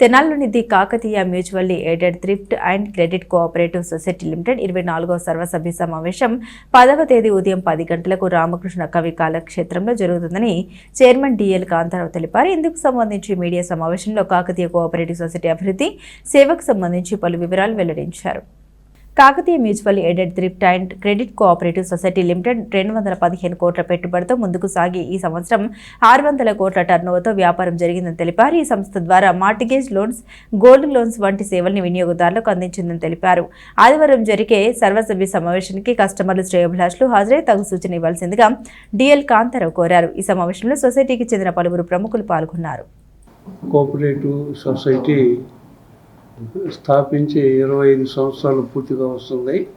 తెనాల్లోని the Kakatiya mutually aided thrift and credit cooperative society limited ఇరవై నాలుగవ సర్వసభ్య సమావేశం పదవ తేదీ ఉదయం పది గంటలకు రామకృష్ణ కవి కాలక్షేత్రంలో జరుగుతుందని చైర్మన్ డిఎల్ కాంతారావు తెలిపారు. ఇందుకు సంబంధించి మీడియా సమావేశంలో కాకతీయ కోఆపరేటివ్ సొసైటీ అభివృద్ధి సేవకు సంబంధించి పలు వివరాలు వెల్లడించారు. Kakatiya mutual aided thrift and credit cooperative society limited రెండు వందల పదిహేను కోట్ల పెట్టుబడితో ముందుకు సాగి ఈ సంవత్సరం ఆరు వందల కోట్ల టర్నోవర్తో వ్యాపారం జరిగిందని తెలిపారు. ఈ సంస్థ ద్వారా మార్టిగేజ్ లోన్స్ గోల్డ్ లోన్స్ వంటి సేవల్ని వినియోగదారులకు అందించిందని తెలిపారు. ఆదివారం జరిగే సర్వసభ్య సమావేశానికి కస్టమర్లు శ్రేయోభిలాషులు హాజరై తగు సూచన ఇవ్వాల్సిందిగా డిఎల్ కాంతారావు కోరారు. ఈ సమావేశంలో సొసైటీకి చెందిన పలువురు ప్రముఖులు పాల్గొన్నారు. కోఆపరేటివ్ సొసైటీ స్థాపించి ఇరవై ఐదు సంవత్సరాలు పూర్తిగా వస్తుంది.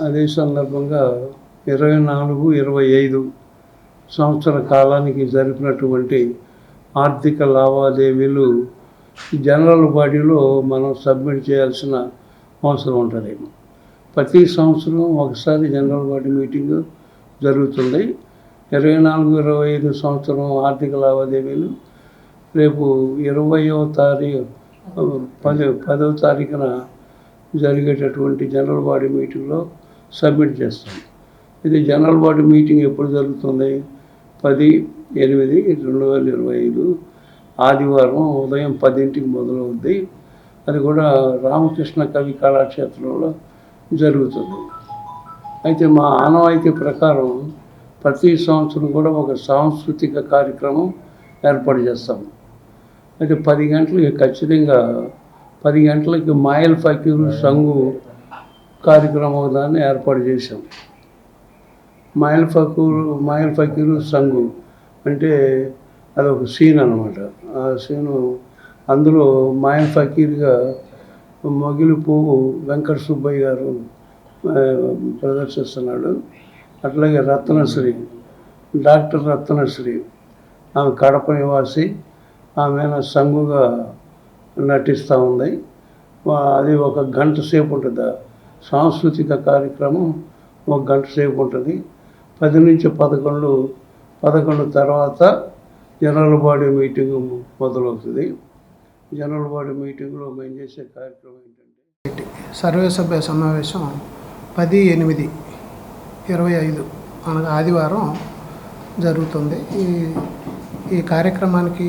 అదే సందర్భంగా ఇరవై నాలుగు ఇరవై ఐదు సంవత్సర కాలానికి జరిపినటువంటి ఆర్థిక లావాదేవీలు జనరల్ బాడీలో మనం సబ్మిట్ చేయాల్సిన అవసరం ఉంటుంది. ప్రతి సంవత్సరం ఒకసారి జనరల్ బాడీ మీటింగ్ జరుగుతుంది. ఇరవై నాలుగు ఇరవై ఐదు సంవత్సరం ఆర్థిక లావాదేవీలు. రేపు ఇరవయో తారీఖు పది పదవ తారీఖున జరిగేటటువంటి జనరల్ బాడీ మీటింగ్లో సబ్మిట్ చేస్తాం. ఇది జనరల్ బాడీ మీటింగ్ ఎప్పుడు జరుగుతుంది? పది ఎనిమిది రెండు వేల ఇరవై ఐదు ఆదివారం ఉదయం పదింటికి మొదలవుద్ది. అది కూడా రామకృష్ణ కవి కళాక్షేత్రంలో జరుగుతుంది. అయితే మా ఆనవాయితీ ప్రకారం ప్రతి సంవత్సరం కూడా ఒక సాంస్కృతిక కార్యక్రమం ఏర్పాటు చేస్తాము అయితే పది గంటలకి ఖచ్చితంగా పది గంటలకి మాయల్ ఫకీరు సంఘు కార్యక్రమం దాన్ని ఏర్పాటు చేశాం. మాయల్ ఫకూరు మాయల్ ఫకీరు సంఘు అంటే అదొక సీన్ అనమాట ఆ సీను అందులో మాయల్ ఫకీర్గా మొగిలి పువ్వు వెంకట సుబ్బయ్య గారు ప్రదర్శిస్తున్నాడు. అట్లాగే రత్నశ్రీ డాక్టర్ రత్నశ్రీ ఆమె కడప నివాసి. ఆమె సంగుగా నటిస్తూ ఉంది. అది ఒక గంట సేపు ఉంటుంది. సాంస్కృతిక కార్యక్రమం ఒక గంట సేపు ఉంటుంది. పది నుంచి పదకొండు పదకొండు తర్వాత జనరల్ బాడీ మీటింగ్ మొదలవుతుంది. జనరల్ బాడీ మీటింగ్లో మేము చేసే కార్యక్రమం ఏంటంటే సర్వసభ్య సమావేశం పది ఎనిమిది ఇరవై ఐదు అనగా ఆదివారం జరుగుతుంది. ఈ ఈ కార్యక్రమానికి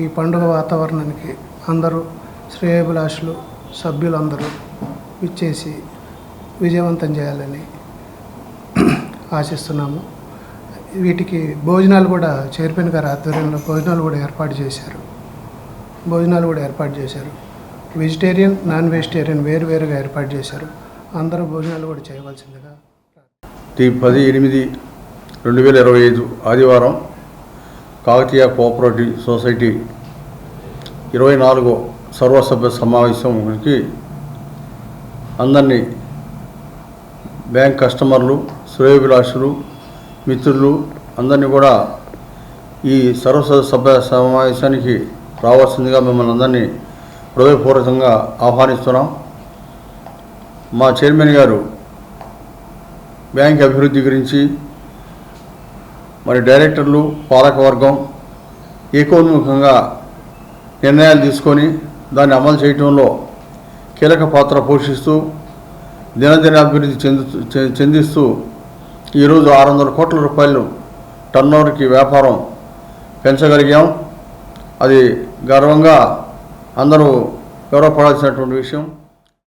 ఈ పండుగ వాతావరణానికి అందరూ శ్రేయోభిలాషులు సభ్యులందరూ ఇచ్చేసి విజయవంతం చేయాలని ఆశిస్తున్నాము. వీటికి భోజనాలు కూడా చైర్మన్ గారి ఆధ్వర్యంలో భోజనాలు కూడా ఏర్పాటు చేశారు. భోజనాలు కూడా ఏర్పాటు చేశారు. వెజిటేరియన్ నాన్ వెజిటేరియన్ వేరువేరుగా ఏర్పాటు చేశారు. అందరూ భోజనాలు కూడా చేయవలసిందిగా పది ఎనిమిది రెండు వేల ఇరవై ఐదు ఆదివారం కాకతీయ కోఆపరేటివ్ సొసైటీ ఇరవై నాలుగో సర్వసభ్య సమావేశంకి అందరినీ బ్యాంక్ కస్టమర్లు శ్రేయోభిలాషులు మిత్రులు అందరినీ కూడా ఈ సర్వసభ్య సమావేశానికి రావాల్సిందిగా మిమ్మల్ని అందరినీ హృదయపూర్వకంగా ఆహ్వానిస్తున్నాం. మా చైర్మన్ గారు బ్యాంక్ అభివృద్ధి గురించి మరి డైరెక్టర్లు పాలకవర్గం ఏకోన్ముఖంగా నిర్ణయాలు తీసుకొని దాన్ని అమలు చేయటంలో కీలక పాత్ర పోషిస్తూ దినదిన అభివృద్ధి చెందు చె- చెందిస్తూ ఈరోజు ఆరు వందల కోట్ల రూపాయలు టర్నోవర్కి వ్యాపారం పెంచగలిగాం. అది గర్వంగా అందరూ గౌరవపడాల్సినటువంటి విషయం.